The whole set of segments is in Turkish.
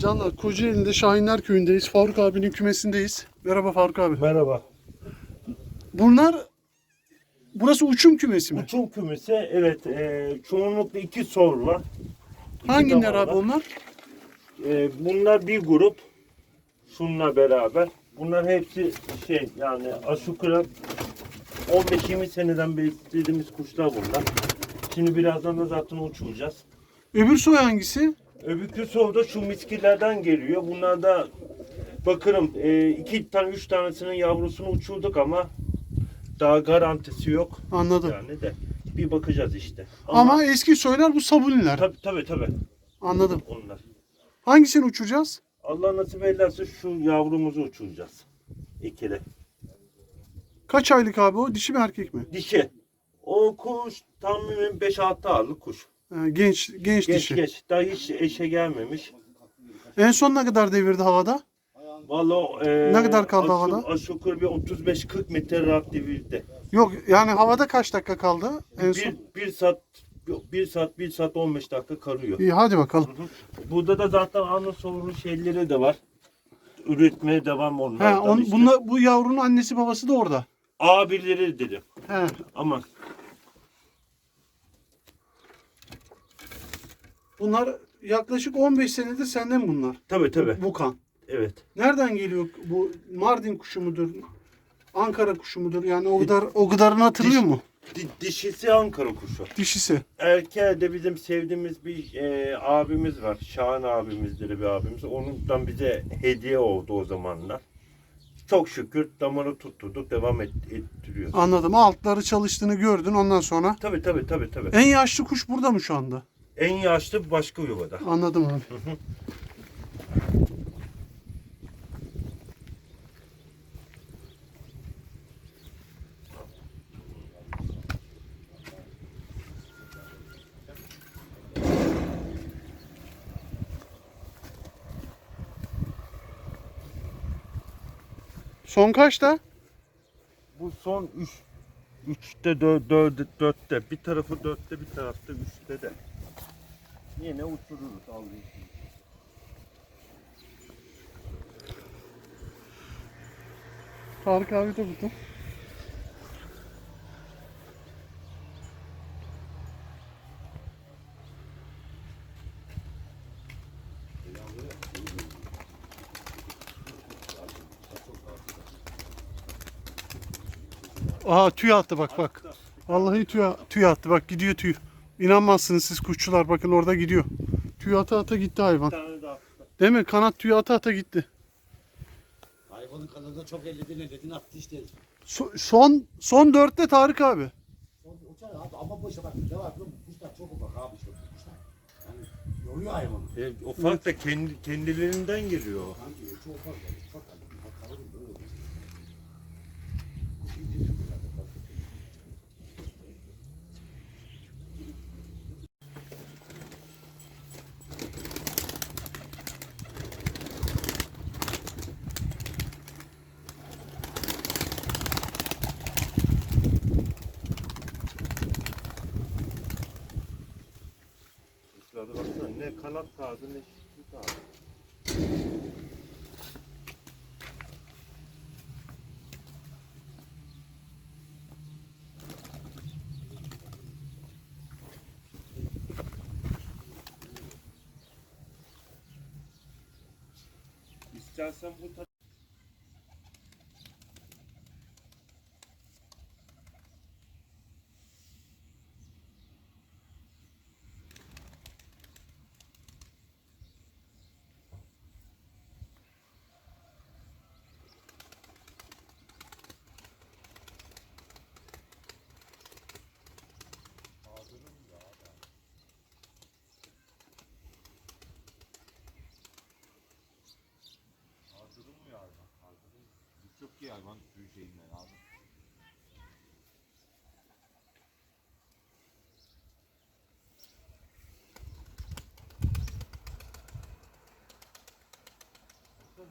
Canlar Kocaeli'nde Şahinler Köyü'ndeyiz. Faruk abinin kümesindeyiz. Merhaba Faruk abi. Merhaba. Bunlar burası uçum kümesi mi? Uçum kümesi evet e, çoğunlukla iki sor var. İki dama abi var. onlar? E, bunlar bir grup. Şununla beraber. Bunlar hepsi şey yani aşukura 15-20 seneden beri kuşlar bunlar. Şimdi birazdan da zaten uçuracağız. Öbür soy hangisi? Öbürkü soğuda şu miskilerden geliyor. Bunlar da bakırım e, iki tane üç tanesinin yavrusunu uçurduk ama daha garantisi yok. Anladım. Yani de bir bakacağız işte. Ama, eski soylar bu sabuniler. tabii tabii tabii Anladım. onlar. Hangisini uçuracağız? Allah nasip ederse şu yavrumuzu uçuracağız. İkili. Kaç aylık abi o? Dişi mi erkek mi? Dişi. O kuş tahminen 5-6 aylık kuş. Ha, genç genç Geç dişi. geç. Daha hiç eşe gelmemiş. En son ne kadar devirdi havada? Vallahi e, Ne kadar kaldı havada? Aşağı yukarı bir 35-40 metre rahat devirdi. Yok yani havada kaç dakika kaldı en son? Bir, saat bir saat bir saat 15 dakika karıyor. İyi hadi bakalım. Burada da zaten ana sorunu şeyleri de var. Üretmeye devam onlar. He, on, bunla, bu yavrunun annesi babası da orada. Abileri dedim. He. Ama Bunlar yaklaşık 15 senedir senden bunlar. tabii tabii. Bu kan. Evet. Nereden geliyor bu Mardin kuşu mudur? Ankara kuşu mudur? Yani o kadar o kadarını hatırlıyor Diş- mu? Di- dişisi Ankara kuşu. Dişisi. Erkeğe de bizim sevdiğimiz bir e, abimiz var. Şahan abimizdir bir abimiz. Ondan bize hediye oldu o zamanlar. Çok şükür damarı tutturduk, devam et, ettiriyoruz. Anladım. Altları çalıştığını gördün ondan sonra. Tabii tabii tabii tabii. En yaşlı kuş burada mı şu anda? En yaşlı başka yuvada. Anladım abi. Son kaçta? Bu son 3 3'te 4 4'te bir tarafı 4'te bir tarafta 3'te de. Yine uçururuz alıyoruz. Tarık abi de burada. Aha tüy attı bak bak. Vallahi tüy, tüy attı bak gidiyor tüy. İnanmazsınız siz kuşçular bakın orada gidiyor. Tüy ata ata gitti hayvan. Bir tane daha. Değil mi? Kanat tüy ata ata gitti. Hayvanın kanadında çok elledin elledin attı işte. So- son son dörtte Tarık abi. Uçar abi ama boşa bak ne var biliyor musun? Kuşlar çok ufak abi bu kuşlar. Yani yoruyor hayvanı. E, ufak da kendi, kendilerinden geliyor. Kanki çok ufak yani. Ufak hani. Bak kavurun böyle olur. Kuşlarda baksana ne kanat kaldı ne şişli kaldı. İstersen bu iyi hayvan tüy şeyinden abi.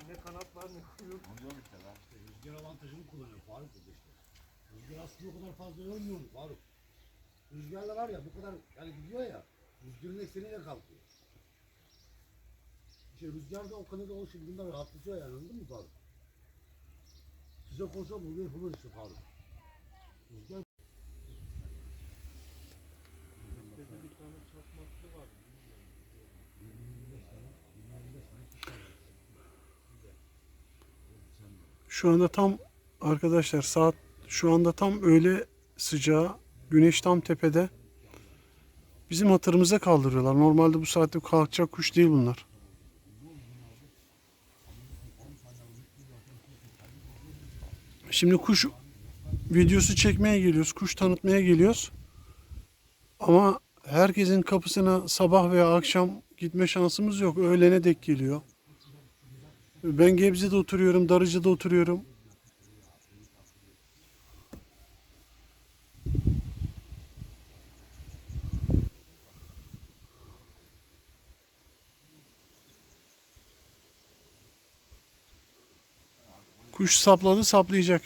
ne kanat var ne kuyruk. Anlıyorum işte lan. Rüzgar avantajını kullanıyor Faruk burada işte. Rüzgar aslında o kadar fazla yormuyor mu Faruk? Rüzgarla var ya bu kadar yani gidiyor ya rüzgarın ekseniyle kalkıyor. şey, rüzgar da o kadar o bunlar rahatlatıyor yani anladın mı Faruk? Size olsa bu yapılır işte Faruk. Rüzgar Şu anda tam arkadaşlar saat şu anda tam öğle sıcağı. Güneş tam tepede. Bizim hatırımıza kaldırıyorlar. Normalde bu saatte kalkacak kuş değil bunlar. Şimdi kuş videosu çekmeye geliyoruz. Kuş tanıtmaya geliyoruz. Ama herkesin kapısına sabah veya akşam gitme şansımız yok. Öğlene dek geliyor. Ben Gebze'de oturuyorum, Darıcı'da oturuyorum. Kuş sapladı, saplayacak.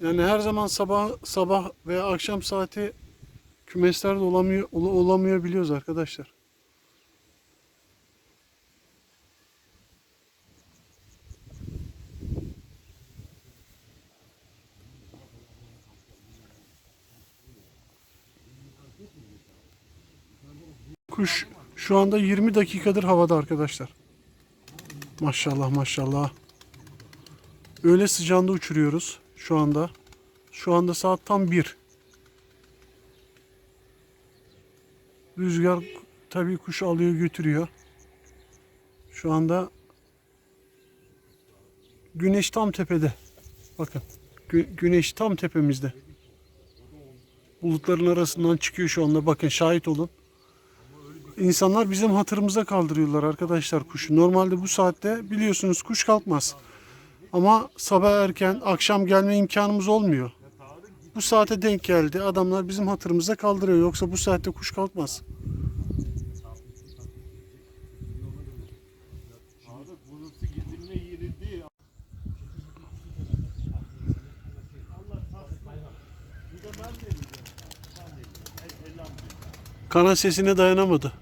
Yani her zaman sabah sabah veya akşam saati kümeslerde olamıyor ola- olamıyor biliyoruz arkadaşlar. Kuş şu anda 20 dakikadır havada arkadaşlar. Maşallah maşallah. Öğle sıcağında uçuruyoruz şu anda. Şu anda saat tam 1. Rüzgar tabii kuş alıyor götürüyor. Şu anda güneş tam tepede. Bakın gü- güneş tam tepemizde. Bulutların arasından çıkıyor şu anda. Bakın şahit olun. İnsanlar bizim hatırımıza kaldırıyorlar arkadaşlar kuşu. Normalde bu saatte biliyorsunuz kuş kalkmaz. Ama sabah erken akşam gelme imkanımız olmuyor. Bu saate denk geldi. Adamlar bizim hatırımıza kaldırıyor. Yoksa bu saatte kuş kalkmaz. Abi burası gizilme yeri değil. Allah tasdik. Bir de ben de yiyeceğim. Ben de yiyeceğim. El- Elhamdülillah. Kana sesine dayanamadı.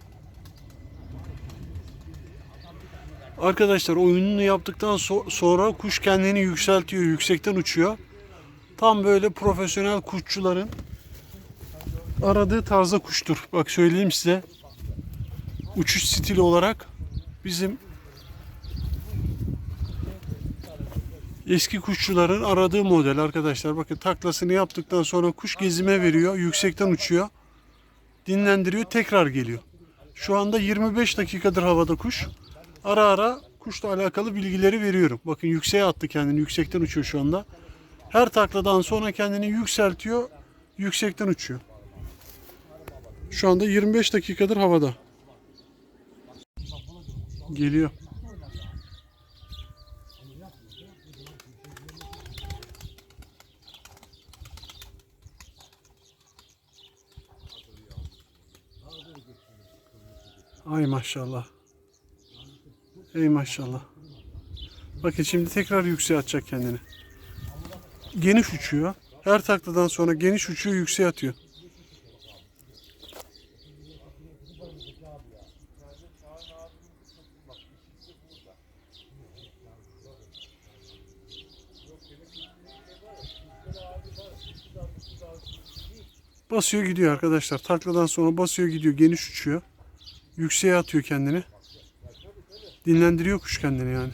Arkadaşlar oyununu yaptıktan so- sonra kuş kendini yükseltiyor, yüksekten uçuyor. Tam böyle profesyonel kuşçuların aradığı tarzda kuştur. Bak söyleyeyim size. Uçuş stili olarak bizim eski kuşçuların aradığı model arkadaşlar. Bakın taklasını yaptıktan sonra kuş gezime veriyor, yüksekten uçuyor dinlendiriyor tekrar geliyor. Şu anda 25 dakikadır havada kuş. Ara ara kuşla alakalı bilgileri veriyorum. Bakın yükseğe attı kendini. Yüksekten uçuyor şu anda. Her takladan sonra kendini yükseltiyor. Yüksekten uçuyor. Şu anda 25 dakikadır havada. Geliyor. Ay maşallah. Ey maşallah. Bakın şimdi tekrar yükseğe atacak kendini. Geniş uçuyor. Her takladan sonra geniş uçuyor, yükseğe atıyor. Basıyor gidiyor arkadaşlar. Takladan sonra basıyor gidiyor. Geniş uçuyor. Yükseğe atıyor kendini. Dinlendiriyor kuş kendini yani.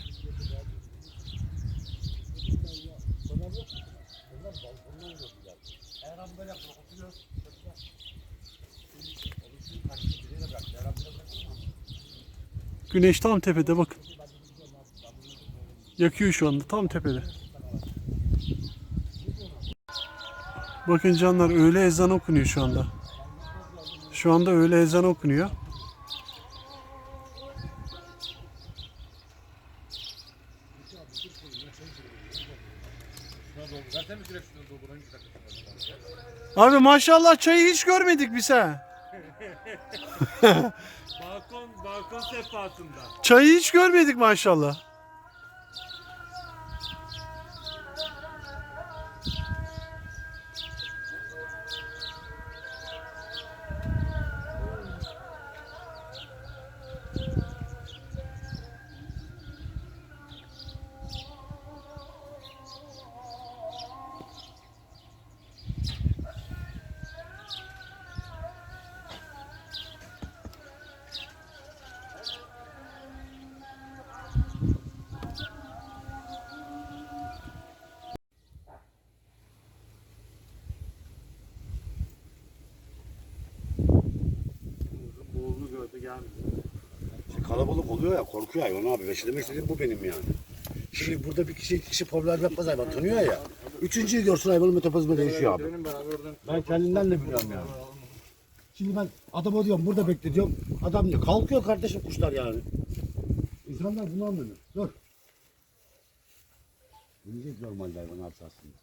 Güneş tam tepede bakın. Yakıyor şu anda tam tepede. Bakın canlar öğle ezanı okunuyor şu anda. Şu anda öğle ezanı okunuyor. Abi maşallah çayı hiç görmedik biz ha. Balkon, balkon sefasında. Çayı hiç görmedik maşallah. İşte kalabalık oluyor ya korkuyor hayvan abi. Ve işte demek istediğim bu benim yani. Şimdi burada bir kişi iki kişi problem yapmaz hayvan tanıyor ya. Üçüncüyü görsün hayvanın metabolizma değişiyor abi. Ben kendimden de biliyorum yani. Şimdi ben adama diyorum burada bekle diyorum. Adam diyor kalkıyor kardeşim kuşlar yani. İnsanlar bunu anlamıyor. Dur. Yiyecek normalde hayvan abi aslında.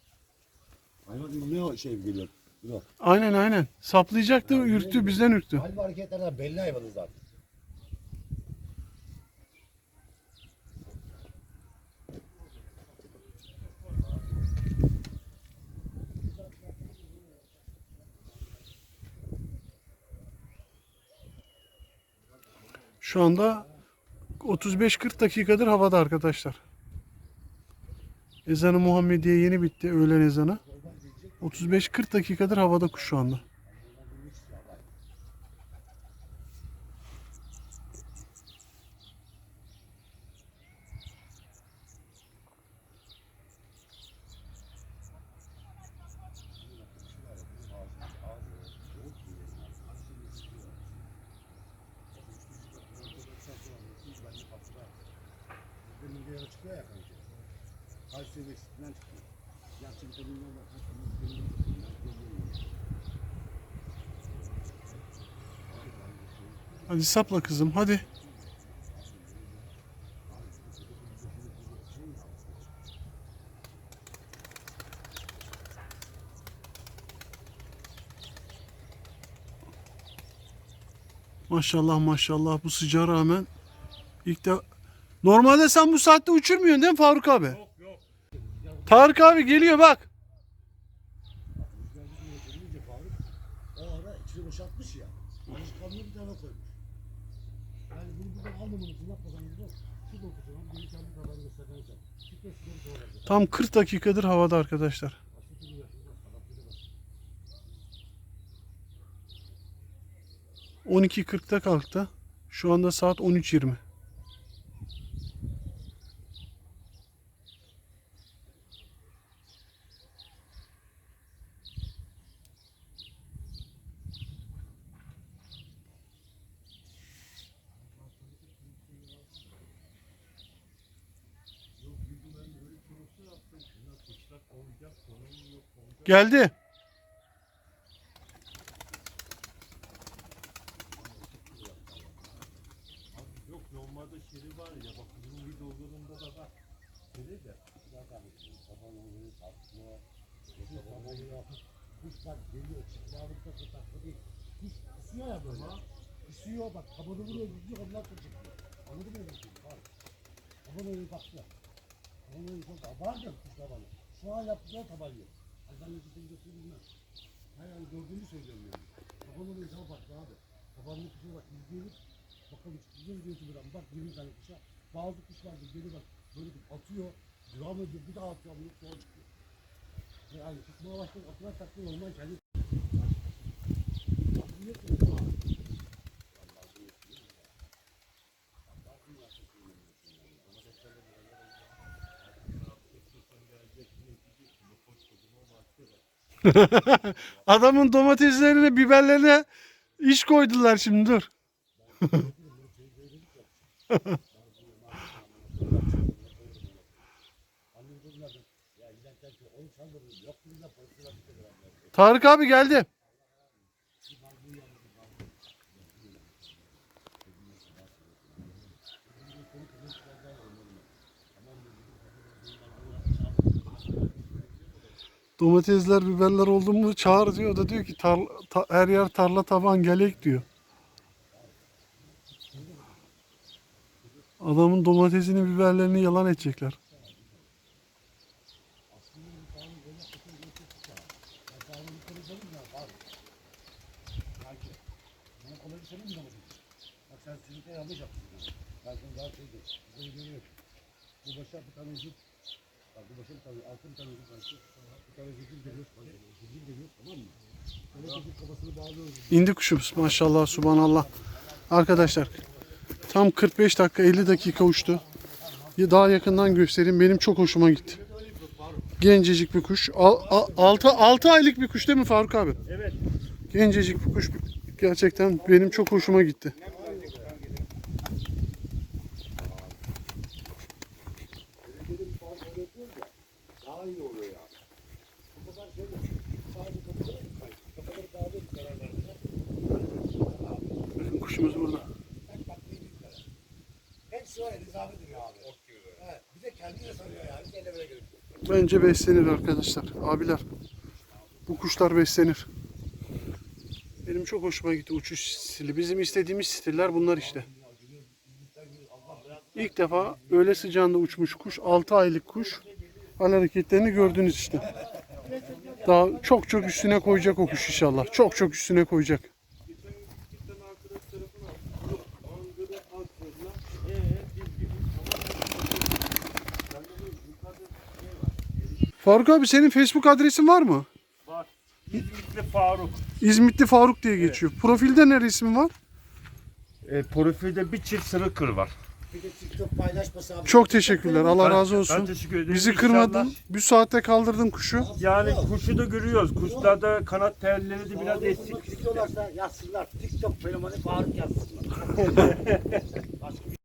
Hayvan ne o şey geliyor. Dur. Aynen aynen. Saplayacaktı ürktü bizden ürktü. Hal ve hareketlerden belli hayvanın zaten. Şu anda 35-40 dakikadır havada arkadaşlar. Ezanı Muhammediye yeni bitti öğlen ezanı. 35-40 dakikadır havada kuş şu anda. Çıkıyor ya kanka. Kalp seviyesinden çıkıyor. Vitaminler var. Hadi sapla kızım hadi. Maşallah maşallah bu sıcağa rağmen ilk de Normalde sen bu saatte uçurmuyorsun değil mi Faruk abi? Yok yok. Tarık abi geliyor bak. Gelince Faruk o ara içini boşaltmış ya. Alışkanlığı bir tarafa koymuş. Yani bunu buradan almamalısın yapmadan burada şu dokusundan biri kendi kadarını göstermeyecek. Çıkma sıkıntı doğrayacak. Tam 40 dakikadır havada arkadaşlar. Başka türlü yaşayacak. Adam bir de bak. 12.40'da kalktı. Şu anda saat 13.20. Geldi. Yok normalde şeri var ya bak bunun videolarında da var. Şeri de. Baban oluyor, tatlı. Baban oluyor. Kuşlar geliyor, çıklarlıkta tutaklı değil. Kuş kusuyor ya böyle. Kusuyor bak, kabanı vuruyor, gidiyor, onlar da çıkıyor. Anladın mı? Bak. Kaban oluyor, baktı. Kaban oluyor, çok abartıyor kuş tabanı. Şu an yaptıkları taban yok. De sizin videosunu bilmem. Hayır, yani gördüğümü söylüyorum yani. Oluyor, sana baktı abi. Kabanlı kuşa bak, izleyelim. Bakalım çıkacağız diyor ki. Bak 20 tane kuşa. Bazı kuşlar da geri bak. Böyle bir atıyor. Devam ediyor. Bir daha atıyor. Yok sonra çıkıyor. Yani tutmaya başladı. Atına taktı. Normal kendi. Adamın domateslerine, biberlerine iş koydular şimdi dur. Tarık abi geldi. Domatesler, biberler oldu mu çağır diyor. O da diyor ki tarla- ta- her yer tarla taban gelek diyor. Adamın domatesini, biberlerini yalan edecekler. Şey. Bu başa bir tane yüzük. Bu başa bir tane altın tane yüzük İndi kuşumuz maşallah subhanallah. Arkadaşlar tam 45 dakika 50 dakika uçtu. Daha yakından göstereyim. Benim çok hoşuma gitti. Gencecik bir kuş. 6 6 aylık bir kuş değil mi Faruk abi? Evet. Gencecik bir kuş. Gerçekten benim çok hoşuma gitti. kuşumuz burada. Bence beslenir arkadaşlar. Abiler. Bu kuşlar beslenir. Benim çok hoşuma gitti uçuş stili. Bizim istediğimiz stiller bunlar işte. İlk defa öğle sıcağında uçmuş kuş. 6 aylık kuş. Hal hareketlerini gördünüz işte. Daha çok çok üstüne koyacak o kuş inşallah. Çok çok üstüne koyacak. Faruk abi senin Facebook adresin var mı? Var. İzmitli Faruk. İzmitli Faruk diye geçiyor. Profilde ne resmin var? E, profilde bir çift sarı kır var. Bir de TikTok paylaşması abi. Çok teşekkürler. Allah Ben- razı Ben olsun. teşekkür ederim. Bizi İnşallah- kırmadın. Bu saatte kaldırdın kuşu. Yani kuşu da görüyoruz. Kuşlarda kanat telleri de biraz eksik. İstiyorlarsa yazsınlar. TikTok fenomeni Faruk yazsınlar.